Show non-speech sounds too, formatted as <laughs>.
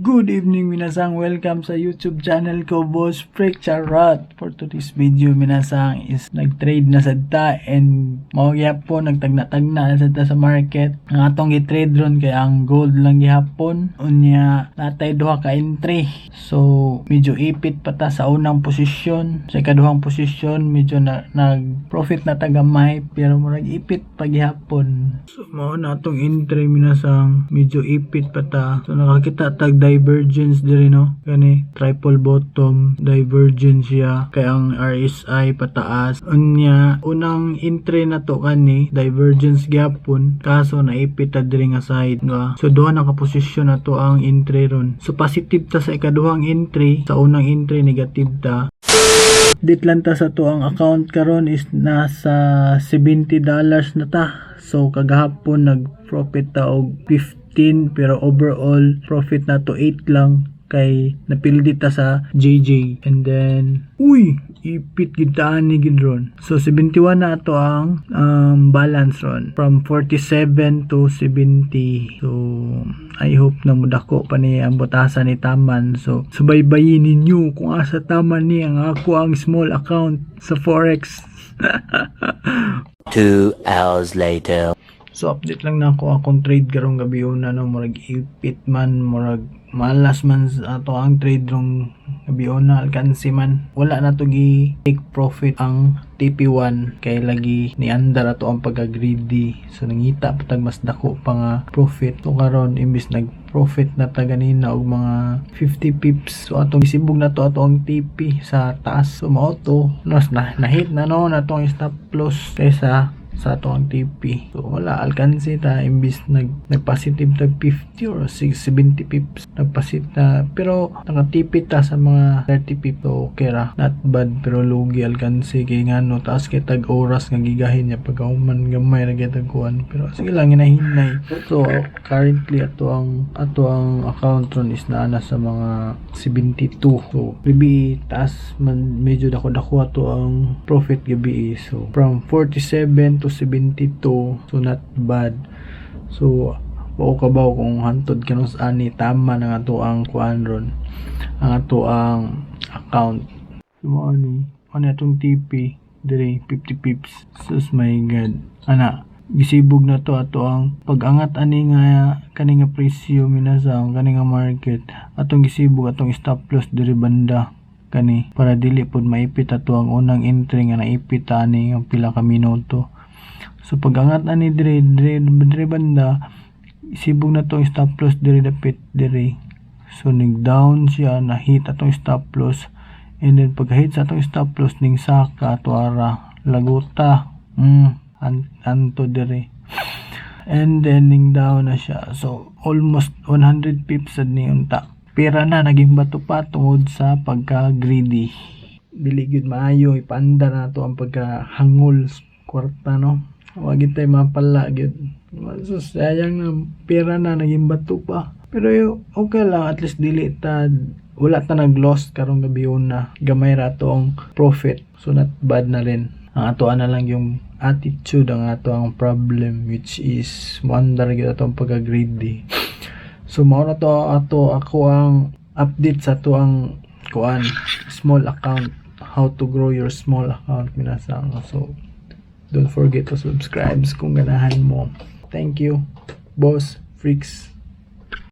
Good evening minasang, welcome sa YouTube channel ko Boss Freak Charot. For today's video minasang is nag-trade na sa ta and mao po nagtagna-tagna na sa ta sa market. Ang atong gi-trade ron kay ang gold lang gihapon. Unya natay duha ka entry. So medyo ipit pa ta sa unang posisyon. Sa ikaduhang posisyon medyo na, nag-profit na tagamay pero murag ipit pa gihapon. So mao na atong entry minasang medyo ipit pa ta. So nakakita tag divergence diri no? Kani triple bottom divergence siya. Kay ang RSI pataas. Unya unang entry na to kani divergence gyapon kaso naipit ta diri nga side nga so duha na ka posisyon na to ang entry ron. So positive ta sa ikaduhang entry. Sa unang entry negative ta. Update lang ta sa to. Ang account karon is nasa 70 dollars na ta. So kagahapon nag-profit ta og 15 pero overall profit na to 8 lang kay napildi ta sa JJ and then uy ipit gid taan ni gid ron so 71 na ato ang um, balance ron. From 47 to 70 so I hope na mudako pa ni ang butasan ni Taman. So subaybayin ninyo kung asa Taman ni ang ako ang small account sa Forex. <laughs> Two hours later. So update lang na ako. Akong trade karong gabi una no murag ipit man murag malas man ato ang trade rong gabi una alkansi man. Wala na to gi take profit ang TP1 kay lagi ni andar ato ang pagka greedy so nangita pa tag mas dako pa nga profit. So karon imbis nag profit na ta ganina og mga 50 pips. So atong isibog na to ato ang TP sa taas. So mao to. Nas na nahit na no na tong stop loss kaysa sa ato ang TP. So wala. Alkansi ta imbis nag nagpositive tag 50 or 6 70 pips. Nagpasit na pero nakatipid ta sa mga 30 pips. So okay ra. Not bad pero lugi alkansi kay ngano taas kay tag oras nga gigahin niya. Pag human gamay ra gyud kuan pero sige lang hinahinay. So currently ato ang ato ang account ron is naa na sa mga 72 so maybe taas man medyo dako-dako ato ang profit gabi. So from 47 to 72 so not bad. So mao kabaw kung hantod kanus ani tama na nga to ang kuan ang ato ang account. So mao ni ano atong TP dire 50 pips. Sus my god. Ana gisibog na to ato ang pag-angat ani nga kani nga presyo minasang kani nga market. Atong gisibog atong stop loss diri banda. Kani para dili pod maipit ato ang unang entry nga naipit ani ang pila ka minuto so pag-angat ani dire dire, dire banda isibog na to ang stop loss diri dapit diri. So nig down siya na hit atong stop loss. And then pag hit sa atong stop loss ning saka ato ara laguta. Mm an anto dire and then ning down na siya. So almost 100 pips sad ni unta. Pera na naging bato pa tungod sa pagka greedy dili gyud maayo ipanda na to ang pagkahangol sa kwarta no? Wag tay mapala gyud. So sayang na pera na naging bato pa. Pero okay lang at least dili ta wala ta nag lost karong gabi na gamay ra ang profit. So not bad na rin. Ang ato na lang yung attitude ang ato ang problem which is muandar gyud atong pagka greedy So mao na to ato ako ang update sa to ang kuan small account. How to grow your small account minasang. So don't forget to subscribe kung ganahan mo. Thank you. Boss Freaks.